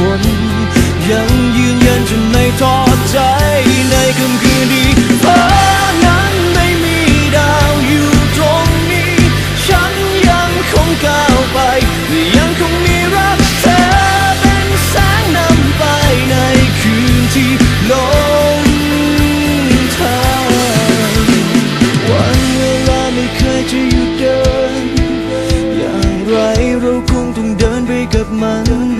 คนยังยืนยันจนไม่ท้อใจในค่ำคืนดีฟ้านั้นไม่มีดาวอยู่ตรงนี้ ฉันยังคงก้าวไปยังคงมีรักเธอเป็นแสงนำไปในคืนที่ลงทางวันเวลาไม่เคยจะหยุดเดิน อย่างไรเราคงต้องเดินไปกับมัน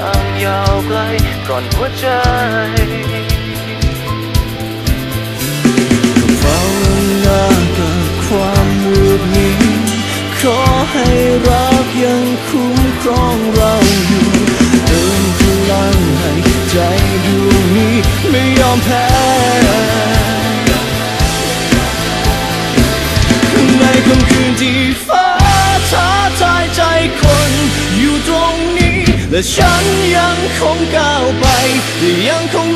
ทางยาวไกลก่อนหัวใจ และฉันยังคงก้าวไปและยังคงมี